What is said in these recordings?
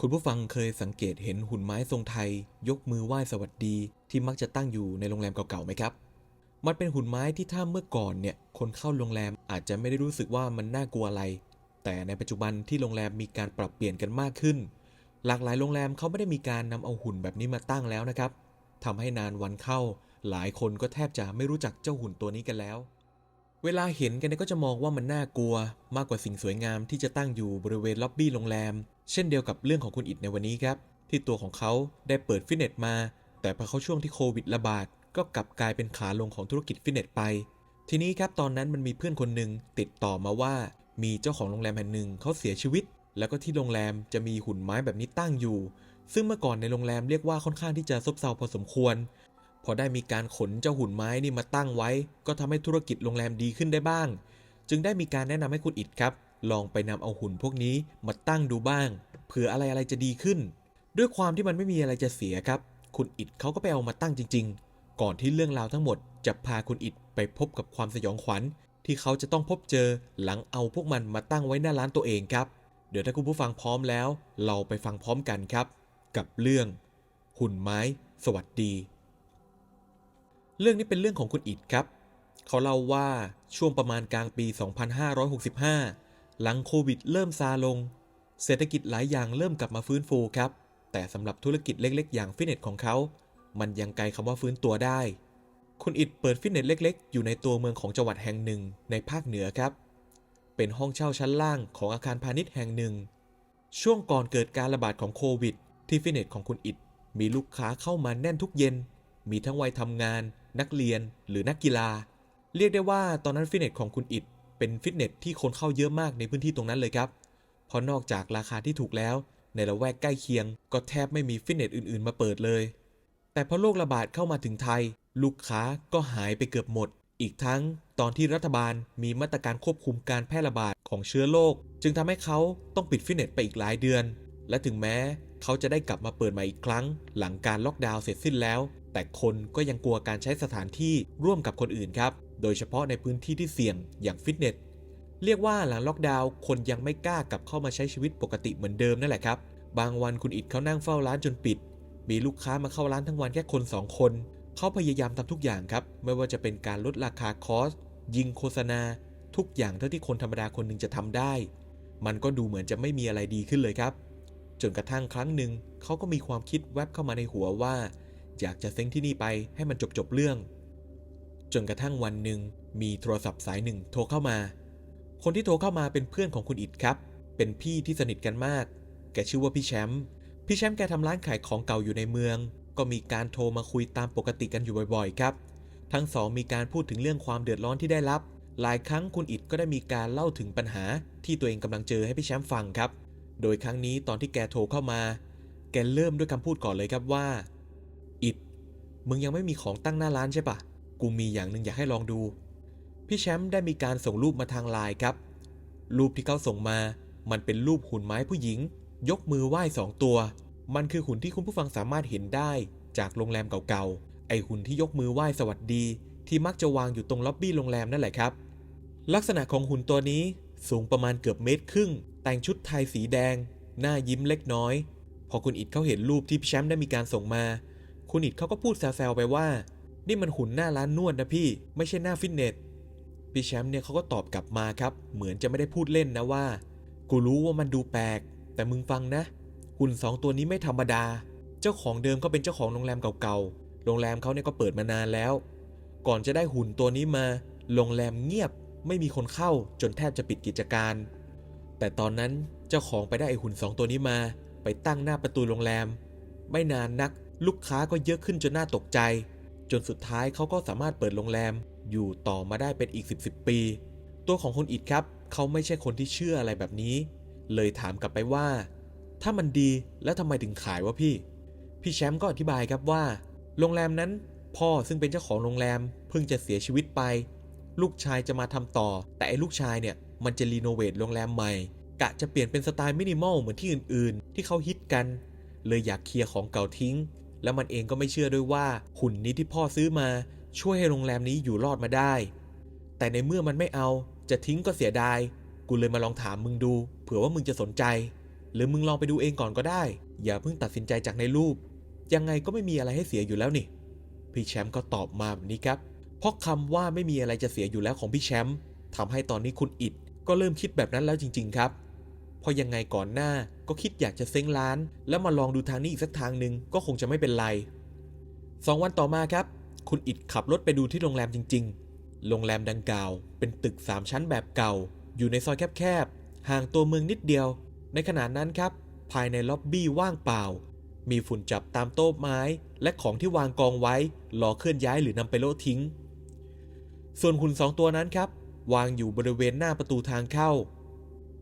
คุณผู้ฟังเคยสังเกตเห็นหุ่นไม้ทรงไทย ยกมือไหว้สวัสดีที่มักจะตั้งอยู่ในโรงแรมเก่าๆไหมครับ มันเป็นหุ่นไม้ที่ถ้าเมื่อก่อนเนี่ยคนเข้าโรงแรมอาจจะไม่ได้รู้สึกว่ามันน่ากลัวอะไร แต่ในปัจจุบันที่โรงแรมมีการปรับเปลี่ยนกันมากขึ้น หลากหลายโรงแรมเขาไม่ได้มีการนำเอาหุ่นแบบนี้มาตั้งแล้วนะครับทำให้นานวันเข้า หลายคนก็แทบจะไม่รู้จักเจ้าหุ่นตัวนี้กันแล้ว เวลาเห็นกันก็จะมองว่ามันน่ากลัว มากกว่าสิ่งสวยงามที่จะตั้งอยู่บริเวณล็อบบี้โรงแรม เช่นเดียวกับเรื่องของคุณอิดในวันนี้ครับ ที่ตัวของเขาได้เปิดฟิตเนสมา แต่พอเขาช่วงที่โควิดระบาด ก็กลับกลายเป็นขาลงของธุรกิจฟิตเนสไป ทีนี้ครับตอนนั้นมันมีเพื่อนคนหนึ่งติดต่อมาว่า มีเจ้าของโรงแรมแห่งหนึ่งเขาเสียชีวิต แล้วก็ที่โรงแรมจะมีหุ่นไม้แบบนี้ตั้งอยู่ ซึ่งเมื่อก่อนในโรงแรมเรียกว่าค่อนข้างที่จะซบเซาพอสมควร พอได้มีการขนเจ้าหุ่นไม้นี่มาตั้งไว้ ก็ทำให้ธุรกิจโรงแรมดีขึ้นได้บ้าง จึงได้มีการแนะนำให้คุณอิดครับ ลองไปนำเอาหุ่นพวกนี้มาตั้งดูบ้าง เผื่ออะไรอะไรจะดีขึ้น ด้วยความที่มันไม่มีอะไรจะเสียครับ คุณอิดเขาก็ไปเอามาตั้งจริง ๆ ก่อนที่เรื่องราวทั้งหมด จะพาคุณอิดไปพบกับความสยองขวัญ ที่เขาจะต้องพบเจอหลังเอาพวกมันมาตั้งไว้หน้าร้านตัวเองครับ เดี๋ยวถ้าคุณผู้ฟังพร้อมแล้ว เราไปฟังพร้อมกันครับ กับเรื่อง หุ่นไม้ สวัสดี เรื่องนี้เป็นเรื่องของคุณอิดครับ เขาเล่าว่าช่วงประมาณกลางปี 2565 หลังโควิดเริ่มซาลง เศรษฐกิจหลายอย่างเริ่มกลับมาฟื้นฟูครับ แต่สำหรับธุรกิจเล็กๆ อย่างฟิตเนสของเขา มันยังไกลคำว่าฟื้นตัวได้ คุณอิดเปิดฟิตเนสเล็กๆ อยู่ในตัวเมืองของจังหวัดแห่งหนึ่งในภาคเหนือครับ เป็นห้องเช่าชั้นล่างของอาคารพาณิชย์แห่งหนึ่ง ช่วงก่อนเกิดการระบาดของโควิด ที่ฟิตเนสของคุณอิดมีลูกค้าเข้ามาแน่นทุกเย็น มีทั้งวัยทำงาน นักเรียนหรือนักกีฬา เรียกได้ว่าตอนนั้นฟิตเนสของคุณอิดเป็นฟิตเนสที่คนเข้าเยอะมากในพื้นที่ตรงนั้นเลยครับ เพราะนอกจากราคาที่ถูกแล้ว ในละแวกใกล้เคียง ก็แทบไม่มีฟิตเนสอื่นๆ มาเปิดเลย แต่พอโรคระบาดเข้ามาถึงไทย ลูกค้าก็หายไปเกือบหมด อีกทั้งตอนที่รัฐบาลมีมาตรการควบคุมการแพร่ระบาดของเชื้อโรคจึงทำให้เขาต้องปิดฟิตเนสไปอีกหลายเดือน และถึงแม้ เขาจะได้กลับมาเปิดใหม่อีกครั้ง หลังการล็อกดาวน์เสร็จสิ้นแล้ว แต่คนก็ยังกลัวการใช้สถานที่ร่วมกับคนอื่นครับ โดยเฉพาะในพื้นที่ที่เสี่ยงอย่างฟิตเนสเรียกว่าหลังล็อกดาวน์คนยังไม่กล้ากลับเข้ามาใช้ชีวิตปกติเหมือนเดิมนั่นแหละครับ บางวันคุณอิดเขานั่งเฝ้าร้านจนปิด มีลูกค้ามาเข้าร้านทั้งวันแค่คนสองคน เขาพยายามทำทุกอย่างครับ ไม่ว่าจะเป็นการลดราคาคอส ยิงโฆษณา ทุกอย่างเท่าที่คนธรรมดาคนหนึ่งจะทำได้ มันก็ดูเหมือนจะไม่มีอะไรดีขึ้นเลยครับ จนกระทั่งครั้งหนึ่งเขาก็มีความคิดแวบเข้ามาในหัวว่า อยากจะเซ้งที่นี่ไปให้มันจบจบเรื่อง จนกระทั่งวันหนึ่งมีโทรศัพท์สายหนึ่งโทรเข้ามา คนที่โทรเข้ามาเป็นเพื่อนของคุณอิดครับ เป็นพี่ที่สนิทกันมาก แกชื่อว่าพี่แชมป์พี่แชมป์แกทำร้านขายของเก่าอยู่ในเมือง ก็มีการโทรมาคุยตามปกติกันอยู่บ่อยๆ ครับ ทั้งสองมีการพูดถึงเรื่องความเดือดร้อนที่ได้รับ หลายครั้งคุณอิดก็ได้มีการเล่าถึงปัญหาที่ตัวเองกำลังเจอให้พี่แชมป์ฟังครับ โดยครั้งนี้ตอนที่แกโทรเข้ามา แกเริ่มด้วยคำพูดก่อนเลยครับว่า อิด มึงยังไม่มีของตั้งหน้าร้านใช่ปะ กูมีอย่างหนึ่งอยากให้ลองดู พี่แชมป์ได้มีการส่งรูปมาทางไลน์ครับ รูปที่เขาส่งมา มันเป็นรูปหุ่นไม้ผู้หญิง ยกมือไหว้สองตัว มันคือหุ่นที่คุณผู้ฟังสามารถเห็นได้ จากโรงแรมเก่าๆ ไอหุ่นที่ยกมือไหว้สวัสดี ที่มักจะวางอยู่ตรงล็อบบี้โรงแรมนั่นแหละครับ ลักษณะของหุ่นตัวนี้สูงประมาณเกือบเมตรครึ่ง แต่งชุดไทยสีแดง หน้ายิ้มเล็กน้อย พอคุณอิดเขาเห็นรูปที่พี่แชมป์ได้มีการส่งมา คุณอิดเขาก็พูดแซวๆไปว่า นี่มันหุ่นหน้าร้านนวดนะพี่ ไม่ใช่หน้าฟิตเนสพี่แชมป์เนี่ยเขาก็ตอบกลับมาครับ เหมือนจะไม่ได้พูดเล่นนะว่า กูรู้ว่ามันดูแปลก แต่มึงฟังนะ หุ่นสองตัวนี้ไม่ธรรมดา เจ้าของเดิมก็เป็นเจ้าของโรงแรมเก่าๆ โรงแรมเขาเนี่ยก็เปิดมานานแล้ว ก่อนจะได้หุ่นตัวนี้มา โรงแรมเงียบ ไม่มีคนเข้าจนแทบจะปิดกิจการ แต่ตอนนั้นเจ้าของไปได้ไอหุ่นสองตัวนี้มา ไปตั้งหน้าประตูโรงแรม ไม่นานนักลูกค้าก็เยอะขึ้นจนน่าตกใจ จนสุดท้ายเขาก็สามารถเปิดโรงแรม อยู่ต่อมาได้เป็นอีก 10บสปี ตัวของคุณอิดครับ เขาไม่ใช่คนที่เชื่ออะไรแบบนี้ เลยถามกลับไปว่า ถ้ามันดีแล้วทำไมถึงขายวะพี่ พี่แชมป์ก็อธิบายครับว่า โรงแรมนั้น พ่อซึ่งเป็นเจ้าของโรงแรม เพิ่งจะเสียชีวิตไป ลูกชายจะมาทำต่อ แต่ไอ้ลูกชายเนี่ย มันจะรีโนเวทโรงแรมใหม่ กะจะเปลี่ยนเป็นสไตล์มินิมอลเหมือนที่อื่นๆ ที่เขาฮิตกัน เลยอยากเคลียร์ของเก่าทิ้ง แล้วมันเองก็ไม่เชื่อด้วยว่าหุ่นนี้ที่พ่อซื้อมาช่วยให้โรงแรมนี้อยู่รอดมาได้ แต่ในเมื่อมันไม่เอาจะทิ้งก็เสียดาย กูเลยมาลองถามมึงดู เผื่อว่ามึงจะสนใจ หรือมึงลองไปดูเองก่อนก็ได้ อย่าเพิ่งตัดสินใจจากในรูป ยังไงก็ไม่มีอะไรให้เสียอยู่แล้วนี่ พี่แชมป์ก็ตอบมาแบบนี้ครับ เพราะคำว่าไม่มีอะไรจะเสียอยู่แล้วของพี่แชมป์ทำให้ตอนนี้คุณอิด ก็เริ่มคิดแบบนั้นแล้วจริง ๆ ครับเพราะยังไงก่อนหน้าก็คิดอยากจะเซ้งร้าน แล้วมาลองดูทางนี้อีกสักทางหนึ่งก็คงจะไม่เป็นไรสองวันต่อมาครับ คุณอิดขับรถไปดูที่โรงแรมจริง ๆ โรงแรมดังกล่าว เป็นตึก 3 ชั้นแบบเก่า อยู่ในซอยแคบๆ ห่างตัวเมืองนิดเดียว ในขณะนั้นครับ ภายในล็อบบี้ว่างเปล่า มีฝุ่นจับตามโต๊ะไม้ และของที่วางกองไว้ รอเคลื่อนย้ายหรือนำไปโละทิ้ง ส่วนหุ่นสองตัวนั้นครับ วางอยู่บริเวณหน้าประตูทางเข้า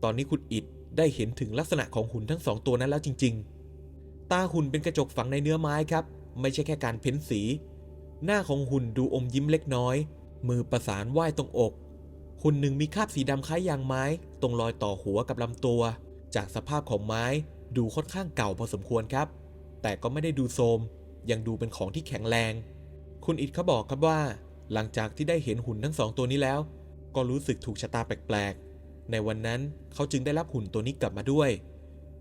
ตอนนี้คุณอิดได้เห็นถึงลักษณะของหุ่นทั้งสองตัวนั้นแล้วจริง ๆ ตาหุ่นเป็นกระจกฝังในเนื้อไม้ครับ ไม่ใช่แค่การเพ้นสี หน้าของหุ่นดูอมยิ้มเล็กน้อย มือประสานไหว้ตรงอกหุ่นหนึ่งมีคราบสีดำคล้ายยางไม้ ตรงรอยต่อหัวกับลำตัว จากสภาพของไม้ดูค่อนข้างเก่าพอสมควรครับ แต่ก็ไม่ได้ดูโทมยังดูเป็นของที่แข็งแรง คุณอิดเขาบอกครับว่า หลังจากที่ได้เห็นหุ่นทั้งสองตัวนี้แล้ว ก็รู้สึกถูกชะตาแปลกๆ ในวันนั้นเขาจึงได้รับหุ่นตัวนี้กลับมาด้วย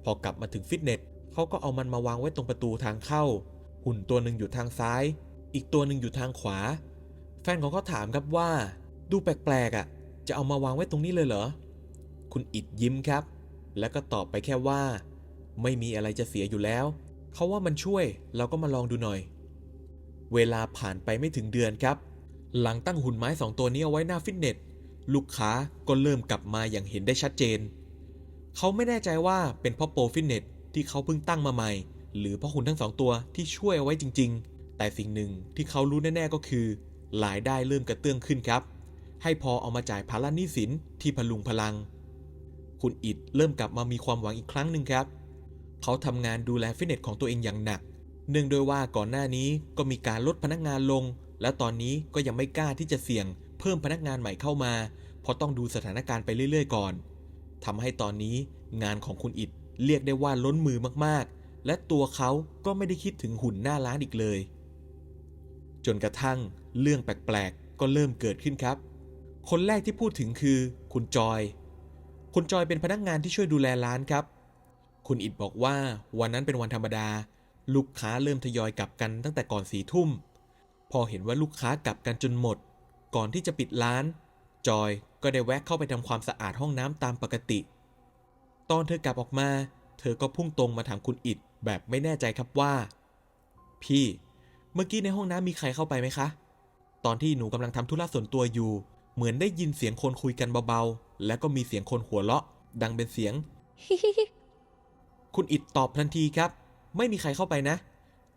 พอกลับมาถึงฟิตเนสเขาก็เอามันมาวางไว้ตรงประตูทางเข้า หุ่นตัวหนึ่งอยู่ทางซ้าย อีกตัวหนึ่งอยู่ทางขวา แฟนของเขาถามครับว่า ดูแปลกๆอะ จะเอามาวางไว้ตรงนี้เลยเหรอ คุณอิดยิ้มครับ แล้วก็ตอบไปแค่ว่า ไม่มีอะไรจะเสียอยู่แล้ว เขาว่ามันช่วยเราก็มาลองดูหน่อย เวลาผ่านไปไม่ถึงเดือนครับ หลังตั้งหุ่นไม้สองตัวนี้เอาไว้หน้าฟิตเนส ลูกค้าก็เริ่มกลับมาอย่างเห็นได้ชัดเจน เขาไม่แน่ใจว่าเป็นเพราะโปรฟิตเนสที่เขาเพิ่งตั้งมาใหม่ หรือเพราะหุ่นทั้งสองตัวที่ช่วยเอาไว้จริง ๆ แต่สิ่งหนึ่งที่เขารู้แน่ๆก็คือรายได้เริ่มกระเตื้องขึ้นครับ ให้พอเอามาจ่ายภาระหนี้สินที่พลุงพลัง คุณอิดเริ่มกลับมามีความหวังอีกครั้งหนึ่งครับ เขาทำงานดูแลฟิตเนสของตัวเองอย่างหนัก เนื่องโดวยว่าก่อนหน้านี้ก็มีการลดพนักงานลง และตอนนี้ก็ยังไม่กล้าที่จะเสี่ยง เพิ่มพนักงานใหม่เข้ามา เพราะต้องดูสถานการณ์ไปเรื่อย ๆ ก่อนทำให้ตอนนี้งานของคุณอิดเรียกได้ว่าล้นมือมากๆ และตัวเขาก็ไม่ได้คิดถึงหุ่นหน้าร้านอีกเลย จนกระทั่งเรื่องแปลกๆ ก็เริ่มเกิดขึ้นครับ คนแรกที่พูดถึงคือ คุณจอย คุณจอยเป็นพนักงานที่ช่วยดูแลร้านครับ คุณอิดบอกว่าวันนั้นเป็นวันธรรมดา ลูกค้าเริ่มทยอยกลับกันตั้งแต่ก่อนสี่ทุ่ม พอเห็นว่าลูกค้ากลับกันจนหมด ก่อนที่จะปิดร้าน จอยก็ได้แวะเข้าไปทำความสะอาดห้องน้ำตามปกติ ตอนเธอกลับออกมา เธอก็พุ่งตรงมาถามคุณอิดแบบไม่แน่ใจครับว่า พี่ เมื่อกี้ในห้องน้ำมีใครเข้าไปไหมคะ ตอนที่หนูกำลังทำธุระส่วนตัวอยู่ เหมือนได้ยินเสียงคนคุยกันเบาๆ และก็มีเสียงคนหัวเราะ ดังเป็นเสียง คุณอิดตอบทันทีครับ ไม่มีใครเข้าไปนะ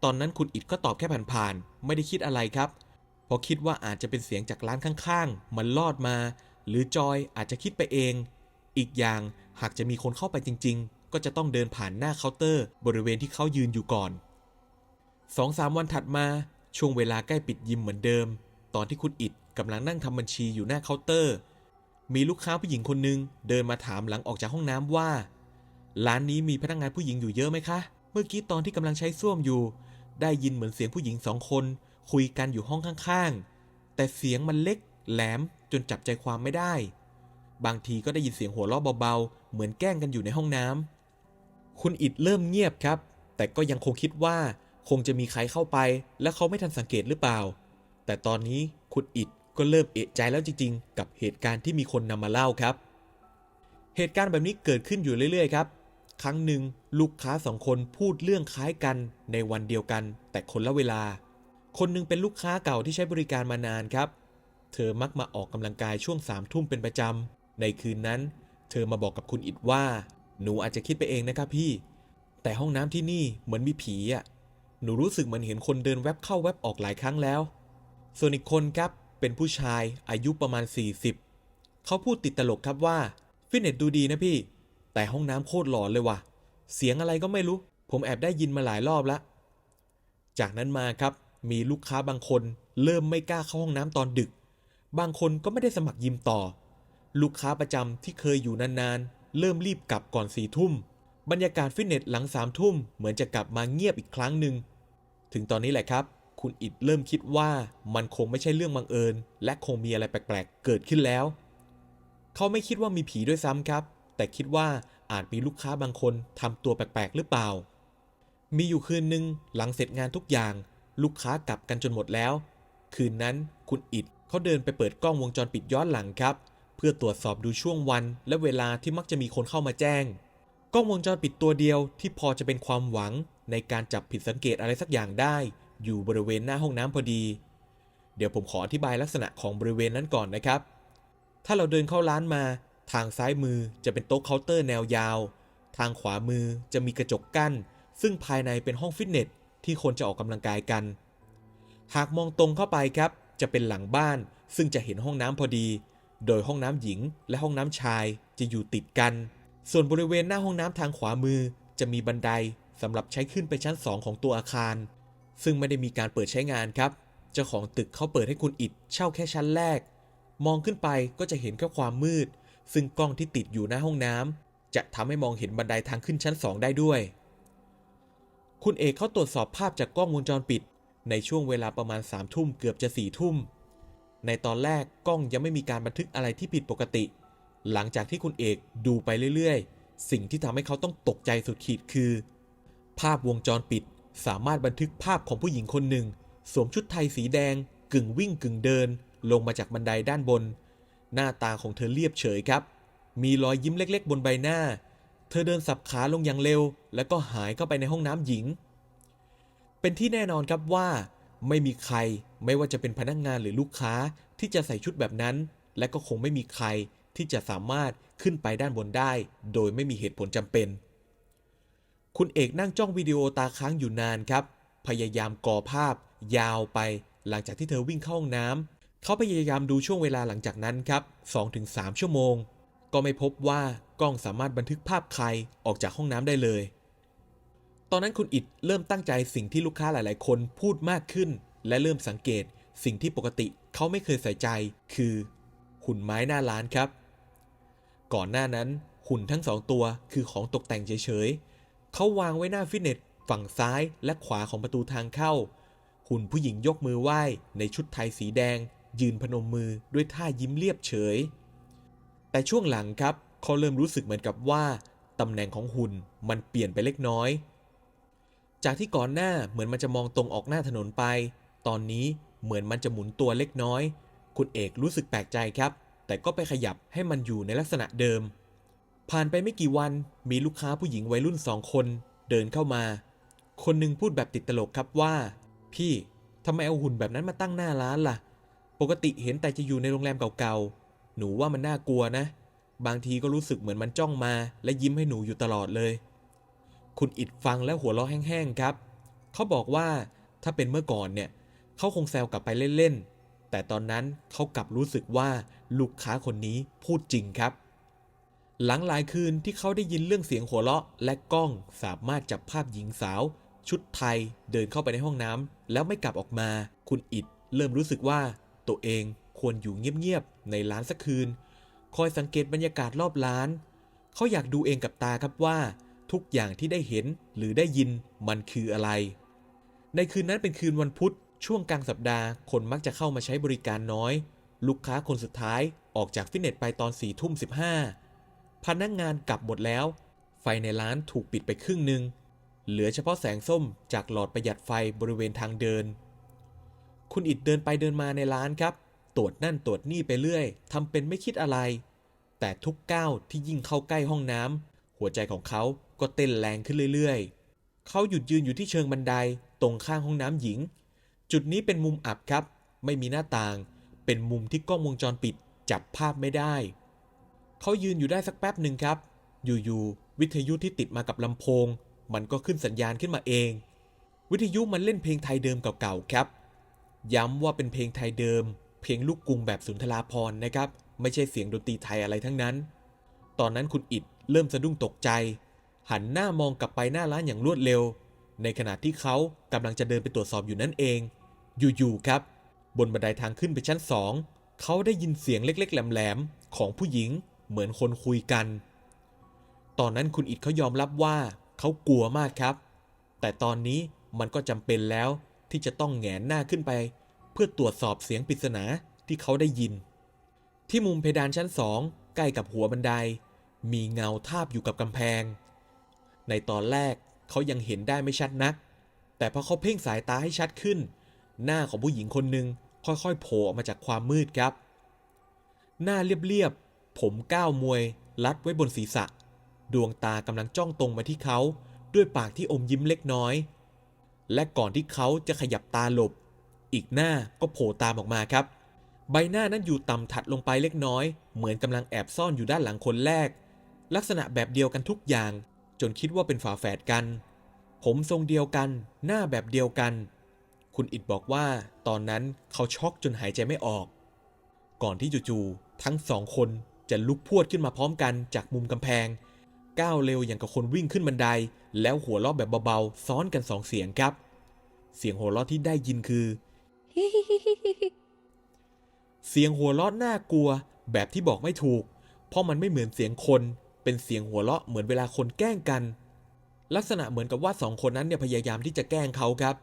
ตอนนั้นคุณอิดก็ตอบแค่ผ่านๆ ไม่ได้คิดอะไรครับ เพราะคิดว่าอาจจะเป็นเสียงจากร้านข้างๆ มันลอดมา หรือจอยอาจจะคิดไปเอง อีกอย่างหากจะมีคนเข้าไปจริง ๆ ก็จะต้องเดินผ่านหน้าเคาน์เตอร์ บริเวณที่เขายืนอยู่ก่อนสองสามวันถัดมาช่วงเวลาใกล้ปิดยิมเหมือนเดิม ตอนที่คุณอิดกำลังนั่งทำบัญชีอยู่หน้าเคาน์เตอร์ มีลูกค้าผู้หญิงคนหนึ่งเดินมาถามหลังออกจากห้องน้ำว่า ร้านนี้มีพนักงานผู้หญิงอยู่เยอะไหมคะ เมื่อกี้ตอนที่กำลังใช้ส้วมอยู่ ได้ยินเหมือนเสียงผู้หญิงสองคน คุยกันอยู่ห้องข้างๆ แต่เสียงมันเล็กแหลมจนจับใจความไม่ได้ บางทีก็ได้ยินเสียงหัวเราะเบาๆ เหมือนแกล้งกันอยู่ในห้องน้ำ คุณอิดเริ่มเงียบครับ แต่ก็ยังคงคิดว่าคงจะมีใครเข้าไป และเขาไม่ทันสังเกตหรือเปล่า แต่ตอนนี้คุณอิดก็เริ่มเอะใจแล้วจริงๆ กับเหตุการณ์ที่มีคนนำมาเล่าครับ เหตุการณ์แบบนี้เกิดขึ้นอยู่เรื่อยๆ ครับ ครั้งหนึ่งลูกค้าสองคนพูดเรื่องคล้ายกันในวันเดียวกัน แต่คนละเวลา คนหนึงเป็นลูกค้าเก่าที่ใช้บริการมานานครับ เธอมักมาออกกำลังกายช่วงสามทุ่มเป็นประจำ ในคืนนั้น เธอมาบอกกับคุณอิดว่า หนูอาจจะคิดไปเองนะครับพี่ แต่ห้องน้ำที่นี่เหมือนมีผีอะ หนูรู้สึกเหมือนเห็นคนเดินแวบเข้าแวบออกหลายครั้งแล้ว ส่วนอีกคนครับ เป็นผู้ชายอายุประมาณ 40 เขาพูดติดตลกครับว่า ฟิตเนสดูดีนะพี่ แต่ห้องน้ำโคตรหลอนเลยว่ะ เสียงอะไรก็ไม่รู้ ผมแอบได้ยินมาหลายรอบล้วจากนั้นมาครับ มีลูกค้าบางคนเริ่มไม่กล้าเข้าห้องน้ำตอนดึก บางคนก็ไม่ได้สมัครยิมต่อ ลูกค้าประจำที่เคยอยู่นานๆ เริ่มรีบกลับก่อนสี่ทุ่ม บรรยากาศฟิตเนสหลังสามทุ่มเหมือนจะกลับมาเงียบอีกครั้งหนึ่ง ถึงตอนนี้แหละครับ คุณอิดเริ่มคิดว่ามันคงไม่ใช่เรื่องบังเอิญ และคงมีอะไรแปลกๆ เกิดขึ้นแล้ว เขาไม่คิดว่ามีผีด้วยซ้ำครับ แต่คิดว่าอาจมีลูกค้าบางคนทำตัวแปลกๆ หรือเปล่า มีอยู่คืนหนึ่งหลังเสร็จงานทุกอย่าง ลูกค้ากลับกันจนหมดแล้ว คืนนั้นคุณอิดเขาเดินไปเปิดกล้องวงจรปิดย้อนหลังครับ เพื่อตรวจสอบดูช่วงวันและเวลาที่มักจะมีคนเข้ามาแจ้ง กล้องวงจรปิดตัวเดียวที่พอจะเป็นความหวังในการจับผิดสังเกตอะไรสักอย่างได้ อยู่บริเวณหน้าห้องน้ำพอดี เดี๋ยวผมขออธิบายลักษณะของบริเวณนั้นก่อนนะครับ ถ้าเราเดินเข้าร้านมา ทางซ้ายมือจะเป็นโต๊ะเคาน์เตอร์แนวยาว ทางขวามือจะมีกระจกกั้น ซึ่งภายในเป็นห้องฟิตเนส ที่คนจะออกกำลังกายกัน หากมองตรงเข้าไปครับ จะเป็นหลังบ้าน ซึ่งจะเห็นห้องน้ำพอดี โดยห้องน้ำหญิงและห้องน้ำชายจะอยู่ติดกัน ส่วนบริเวณหน้าห้องน้ำทางขวามือ จะมีบันไดสำหรับใช้ขึ้นไปชั้น 2 ของตัวอาคาร ซึ่งไม่ได้มีการเปิดใช้งานครับ เจ้าของตึกเขาเปิดให้คุณอิดเช่าแค่ชั้นแรก มองขึ้นไปก็จะเห็นแค่ความมืด ซึ่งกล้องที่ติดอยู่หน้าห้องน้ำจะทำให้มองเห็นบันไดทางขึ้นชั้น 2 ได้ด้วย คุณเอกเขาตรวจสอบภาพจากกล้องวงจรปิด ในช่วงเวลาประมาณ3ามทุ่มเกือบจะ4ี่ทุ่ม ในตอนแรกกล้องยังไม่มีการบันทึกอะไรที่ผิดปกติ หลังจากที่คุณเอกดูไปเรื่อยๆ สิ่งที่ทำให้เขาต้องตกใจสุดขีดคือ ภาพวงจรปิดสามารถบันทึกภาพของผู้หญิงคนหนึ่ง สวมชุดไทยสีแดง กึ่งวิ่งกึ่งเดิน ลงมาจากบันไดด้านบน หน้าตาของเธอเรียบเฉยครับ มีรอยยิ้มเล็กๆ บนใบหน้า เธอเดินสับขาลงอย่างเร็ว แล้วก็หายเข้าไปในห้องน้ำหญิง เป็นที่แน่นอนครับว่า ไม่มีใครไม่ว่าจะเป็นพนักงานหรือลูกค้าที่จะใส่ชุดแบบนั้น และก็คงไม่มีใครที่จะสามารถขึ้นไปด้านบนได้ โดยไม่มีเหตุผลจำเป็น คุณเอกนั่งจ้องวิดีโอตาค้างอยู่นานครับ พยายามก่อภาพ ยาวไป หลังจากที่เธอวิ่งเข้าห้องน้ำเขาพยายามดูช่วงเวลาหลังจากนั้นครับ 2-3 ชั่วโมง ก็ไม่พบว่ากล้องสามารถบันทึกภาพใครออกจากห้องน้ำได้เลย ตอนนั้นคุณอิดเริ่มตั้งใจสิ่งที่ลูกค้าหลาย ๆ คนพูดมากขึ้น และเริ่มสังเกตสิ่งที่ปกติเขาไม่เคยใส่ใจ คือ หุ่นไม้หน้าร้านครับ ก่อนหน้านั้นหุ่นทั้งสองตัวคือของตกแต่งเฉย ๆ เขาวางไว้หน้าฟิตเนสฝั่งซ้ายและขวาของประตูทางเข้า หุ่นผู้หญิงยกมือไหว้ในชุดไทยสีแดง ยืนพนมมือด้วยท่ายิ้มเรียบเฉย แต่ช่วงหลังครับเขาเริ่มรู้สึกเหมือนกับว่าตำแหน่งของหุ่นมันเปลี่ยนไปเล็กน้อย จากที่ก่อนหน้าเหมือนมันจะมองตรงออกหน้าถนนไป ตอนนี้เหมือนมันจะหมุนตัวเล็กน้อย คุณเอกรู้สึกแปลกใจครับ แต่ก็ไปขยับให้มันอยู่ในลักษณะเดิม ผ่านไปไม่กี่วันมีลูกค้าผู้หญิงวัยรุ่นสองคน เดินเข้ามา คนหนึ่งพูดแบบติดตลกครับว่า พี่ทำไมเอาหุ่นแบบนั้นมาตั้งหน้าร้านล่ะ ปกติเห็นแต่จะอยู่ในโรงแรมเก่าๆ หนูว่ามันน่ากลัวนะ บางทีก็รู้สึกเหมือนมันจ้องมา และยิ้มให้หนูอยู่ตลอดเลย คุณอิดฟังแล้วหัวเราะแห้งๆครับ เขาบอกว่าถ้าเป็นเมื่อก่อนเนี่ย เขาคงแซวกลับไปเล่นๆ แต่ตอนนั้นเขากลับรู้สึกว่าลูกค้าคนนี้พูดจริงครับ หลังหลายคืนที่เขาได้ยินเรื่องเสียงหัวเราะ และกล้องสามารถจับภาพหญิงสาว ชุดไทยเดินเข้าไปในห้องน้ำแล้วไม่กลับออกมา คุณอิดเริ่มรู้สึกว่าตัวเอง ควรอยู่เงียบๆในร้านสักคืน คอยสังเกตบรรยากาศรอบร้าน เขาอยากดูเองกับตาครับว่า ทุกอย่างที่ได้เห็นหรือได้ยินมันคืออะไร ในคืนนั้นเป็นคืนวันพุธ ช่วงกลางสัปดาห์ คนมักจะเข้ามาใช้บริการน้อย ลูกค้าคนสุดท้ายออกจากฟิตเนสไปตอนสี่ทุ่มสิบห้าพนักงงานกลับหมดแล้ว ไฟในร้านถูกปิดไปครึ่งหนึ่งเหลือเฉพาะแสงส้มจากหลอดประหยัดไฟบริเวณทางเดิน คุณอิดเดินไปเดินมาในร้านครับ ตรวจนั่นตรวจนี่ไปเรื่อยทำเป็นไม่คิดอะไร แต่ทุกก้าวที่ยิ่งเข้าใกล้ห้องน้ำหัวใจของเขาก็เต้นแรงขึ้นเรื่อยๆ เขาหยุดยืนอยู่ที่เชิงบันไดตรงข้างห้องน้ำหญิง จุดนี้เป็นมุมอับครับ ไม่มีหน้าต่าง เป็นมุมที่กล้องวงจรปิดจับภาพไม่ได้ เขายืนอยู่ได้สักแป๊บหนึ่งครับ อยู่ๆวิทยุที่ติดมากับลำโพง มันก็ขึ้นสัญญาณขึ้นมาเอง วิทยุมันเล่นเพลงไทยเดิมเก่าๆครับ ย้ำว่าเป็นเพลงไทยเดิม เพลงลูกกรุงแบบสุนทราภรนะครับ ไม่ใช่เสียงดนตรีไทยอะไรทั้งนั้น ตอนนั้นคุณอิดเริ่มสะดุ้งตกใจ หันหน้ามองกลับไปหน้าร้านอย่างรวดเร็ว ในขณะที่เขากำลังจะเดินไปตรวจสอบอยู่นั่นเอง อยู่ๆครับ บนบันไดทางขึ้นไปชั้นสองเขาได้ยินเสียงเล็กๆ แหลมๆของผู้หญิงเหมือนคนคุยกัน ตอนนั้นคุณอิดเขายอมรับว่าเขากลัวมากครับ แต่ตอนนี้มันก็จำเป็นแล้วที่จะต้องแหงนหน้าขึ้นไป พื่อตรวจสอบเสียงปริศนาที่เขาได้ยิน ที่มุมเพดานชั้นสองใกล้กับหัวบันได มีเงาทาบอยู่กับกำแพง ในตอนแรกเขายังเห็นได้ไม่ชัดนัก แต่พอเขาเพ่งสายตาให้ชัดขึ้น หน้าของผู้หญิงคนหนึ่งค่อยๆโผล่ออกมาจากความมืดครับ หน้าเรียบๆ ผมก้าวมวย ลัดไว้บนศีรษะ ดวงตากำลังจ้องตรงมาที่เขา ด้วยปากที่อมยิ้มเล็กน้อย และก่อนที่เขาจะขยับตาหลบ อีกหน้าก็โผล่ตามออกมาครับ ใบหน้านั้นอยู่ต่ำถัดลงไปเล็กน้อย เหมือนกำลังแอบซ่อนอยู่ด้านหลังคนแรก ลักษณะแบบเดียวกันทุกอย่าง จนคิดว่าเป็นฝาแฝดกัน ผมทรงเดียวกัน หน้าแบบเดียวกัน คุณอิดบอกว่า ตอนนั้นเขาช็อกจนหายใจไม่ออก ก่อนที่จู่ๆทั้งสองคนจะลุกพวดขึ้นมาพร้อมกันจากมุมกำแพง ก้าวเร็วอย่างกับคนวิ่งขึ้นบันได แล้วหัวเราะแบบเบาๆ ซ้อนกันสองเสียงครับ เสียงหัวเราะที่ได้ยินคือ เสียงหัวเราะน่ากลัว แบบที่บอกไม่ถูก เพราะมันไม่เหมือนเสียงคน เป็นเสียงหัวเราะเหมือนเวลาคนแกล้งกัน ลักษณะเหมือนกับว่าสองคนนั้นเนี่ยพยายามที่จะแกล้งเขาครับ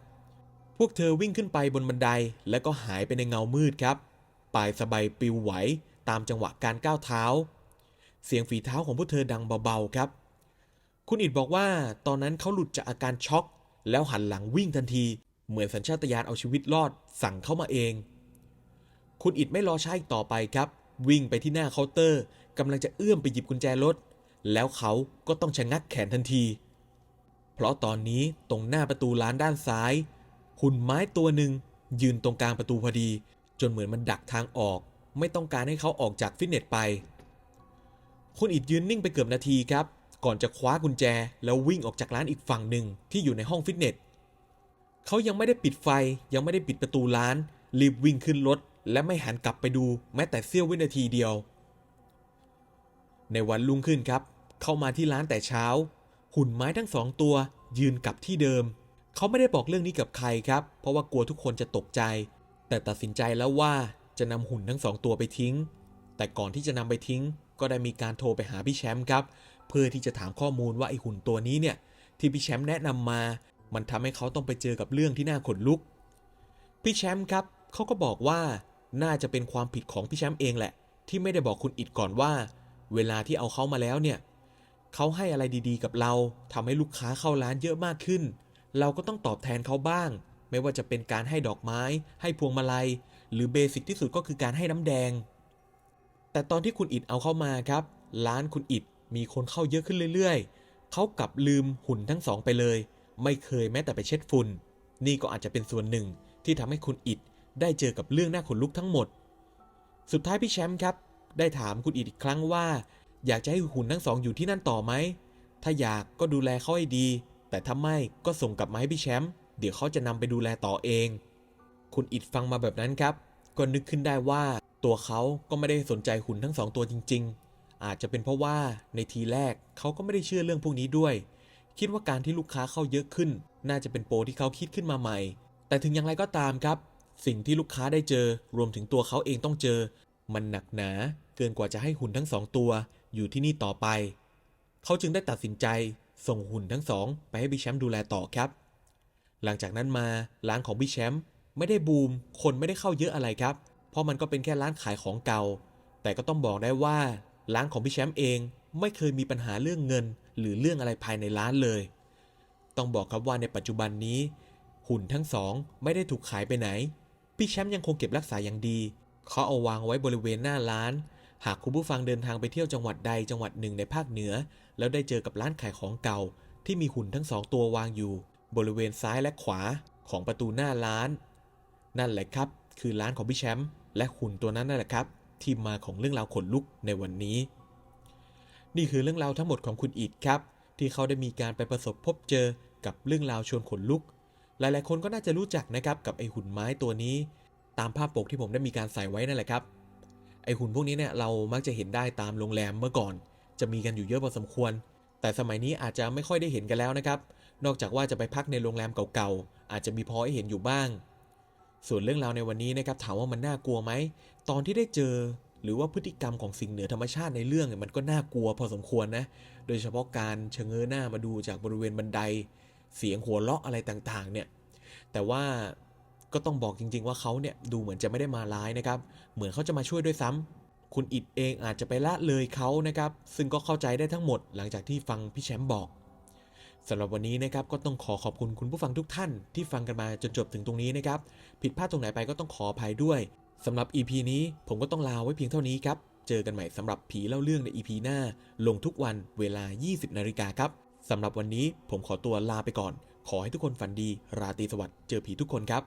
พวกเธอวิ่งขึ้นไปบนบันไดแล้วก็หายไปในเงามืดครับปลายสบายปลิวไหวตามจังหวะการก้าวเท้า เสียงฝีเท้าของพวกเธอดังเบาๆครับ คุณอิดบอกว่าตอนนั้นเขาหลุดจากอาการช็อก แล้วหันหลังวิ่งทันที เหมือนสัญชาตญาณเอาชีวิตรอดสั่งเข้ามาเอง คุณอิดไม่รอช้าอีกต่อไปครับ วิ่งไปที่หน้าเคาน์เตอร์กำลังจะเอื้อมไปหยิบกุญแจรถ แล้วเขาก็ต้องชะงักแขนทันที เพราะตอนนี้ตรงหน้าประตูร้านด้านซ้าย หุ่นไม้ตัวหนึ่งยืนตรงกลางประตูพอดี จนเหมือนมันดักทางออก ไม่ต้องการให้เขาออกจากฟิตเนสไป คุณอิดยืนนิ่งไปเกือบนาทีครับ ก่อนจะคว้ากุญแจแล้ววิ่งออกจากร้านอีกฝั่งหนึ่งที่อยู่ในห้องฟิตเนส เขายังไม่ได้ปิดไฟ ยังไม่ได้ปิดประตูร้าน รีบวิ่งขึ้นรถ และไม่หันกลับไปดูแม้แต่เสี้ยววินาทีเดียว ในวันรุ่งขึ้นครับ เข้ามาที่ร้านแต่เช้า หุ่นไม้ทั้งสองตัวยืนกับที่เดิม เขาไม่ได้บอกเรื่องนี้กับใครครับ เพราะว่ากลัวทุกคนจะตกใจ แต่ตัดสินใจแล้วว่าจะนำหุ่นทั้งสองตัวไปทิ้ง แต่ก่อนที่จะนำไปทิ้ง ก็ได้มีการโทรไปหาพี่แชมป์ครับ เพื่อที่จะถามข้อมูลว่าไอหุ่นตัวนี้เนี่ยที่พี่แชมป์แนะนำมา มันทำให้เขาต้องไปเจอกับเรื่องที่น่าขนลุก พี่แชมป์ครับเขาก็บอกว่าน่าจะเป็นความผิดของพี่แชมป์เองแหละ ที่ไม่ได้บอกคุณอิดก่อนว่า เวลาที่เอาเขามาแล้วเนี่ยเขาให้อะไรดีๆ กับเราทำให้ลูกค้าเข้าร้านเยอะมากขึ้น เราก็ต้องตอบแทนเขาบ้าง ไม่ว่าจะเป็นการให้ดอกไม้ ให้พวงมาลัย หรือเบสิกที่สุดก็คือการให้น้ำแดง แต่ตอนที่คุณอิดเอาเข้ามาครับ ร้านคุณอิดมีคนเข้าเยอะขึ้นเรื่อย ๆเขากลับลืมหุ่นทั้งสองไปเลย ไม่เคยแม้แต่ไปเช็ดฝุ่น นี่ก็อาจจะเป็นส่วนหนึ่งที่ทำให้คุณอิดได้เจอกับเรื่องหน่าขนลุกทั้งหมด สุดท้ายพี่แชมป์ครับ ได้ถามคุณอิดอีกครั้งว่า อยากจะให้หุ่นทั้งสองอยู่ที่นั่นต่อไหม ถ้าอยากก็ดูแลเขาให้ดี แต่ถ้าไม่ก็ส่งกลับมาให้พี่แชมป์ เดี๋ยวเขาจะนำไปดูแลต่อเอง คุณอิดฟังมาแบบนั้นครับ ก็นึกขึ้นได้ว่าตัวเขาก็ไม่ได้สนใจหุ่นทั้งสองตัวจริง ๆ อาจจะเป็นเพราะว่าในทีแรกเขาก็ไม่ได้เชื่อเรื่องพวกนี้ด้วย คิดว่าการที่ลูกค้าเข้าเยอะขึ้น น่าจะเป็นโปรที่เขาคิดขึ้นมาใหม่ แต่ถึงอย่างไรก็ตามครับ สิ่งที่ลูกค้าได้เจอ รวมถึงตัวเขาเองต้องเจอ มันหนักหนา เกินกว่าจะให้หุ่นทั้งสองตัว อยู่ที่นี่ต่อไป เขาจึงได้ตัดสินใจส่งหุ่นทั้งสองไปให้พี่แชมป์ดูแลต่อครับ หลังจากนั้นมาร้านของพี่แชมป์ไม่ได้บูม คนไม่ได้เข้าเยอะอะไรครับ เพราะมันก็เป็นแค่ร้านขายของเก่า แต่ก็ต้องบอกได้ว่าร้านของพี่แชมป์เองไม่เคยมีปัญหาเรื่องเงิน หรือเรื่องอะไรภายในร้านเลย ต้องบอกครับว่าในปัจจุบันนี้ หุ่นทั้งสองไม่ได้ถูกขายไปไหน พี่แชมป์ยังคงเก็บรักษาอย่างดีเขาเอาวางไว้บริเวณหน้าร้าน หากคุณผู้ฟังเดินทางไปเที่ยวจังหวัดใดจังหวัดหนึ่งในภาคเหนือ แล้วได้เจอกับร้านขายของเก่า ที่มีหุ่นทั้งสองตัววางอยู่ บริเวณซ้ายและขวาของประตูหน้าร้าน นั่นแหละครับ คือร้านของพี่แชมป์และหุ่นตัวนั้นนั่นแหละครับ ที่มาของเรื่องราวขนลุกในวันนี้ นี่คือเรื่องราวทั้งหมดของคุณอิดครับ ที่เขาได้มีการไปประสบพบเจอกับเรื่องราวชวนขนลุก หลายๆ คนก็น่าจะรู้จักนะครับกับไอหุ่นไม้ตัวนี้ ตามภาพปกที่ผมได้มีการใส่ไว้นั่นแหละครับ ไอหุ่นพวกนี้เนี่ยเรามักจะเห็นได้ตามโรงแรมเมื่อก่อน จะมีกันอยู่เยอะพอสมควร แต่สมัยนี้อาจจะไม่ค่อยได้เห็นกันแล้วนะครับ นอกจากว่าจะไปพักในโรงแรมเก่าๆอาจจะมีพอให้เห็นอยู่บ้างส่วนเรื่องราวในวันนี้นะครับถามว่ามันน่ากลัวไหม ตอนที่ได้เจอ หรือว่าพฤติกรรมของสิ่งเหนือธรรมชาติในเรื่องเนี่ยมันก็น่ากลัวพอสมควรนะ โดยเฉพาะการเชงเง้อหน้ามาดูจากบริเวณบันได เสียงหัวเราะอะไรต่างๆ เนี่ย แต่ว่าก็ต้องบอกจริง ๆ ว่าเขาเนี่ยดูเหมือนจะไม่ได้มาร้ายนะครับ เหมือนเขาจะมาช่วยด้วยซ้ำคุณอิดเองอาจจะไปละเลยเขานะครับ ซึ่งก็เข้าใจได้ทั้งหมดหลังจากที่ฟังพี่แชมป์บอกสำหรับวันนี้นะครับก็ต้องขอขอบคุณคุณผู้ฟังทุกท่านที่ฟังกันมาจนจบถึงตรงนี้นะครับ ผิดพลาดตรงไหนไปก็ต้องขออภัยด้วย สำหรับ EP นี้ผมก็ต้องลาไว้เพียงเท่านี้ครับ เจอกันใหม่สำหรับผีเล่าเรื่องใน EP หน้า ลงทุกวันเวลา 20 นาฬิกาครับสำหรับวันนี้ผมขอตัวลาไปก่อน ขอให้ทุกคนฝันดี ราตรีสวัสดิ์เจอผีทุกคนครับ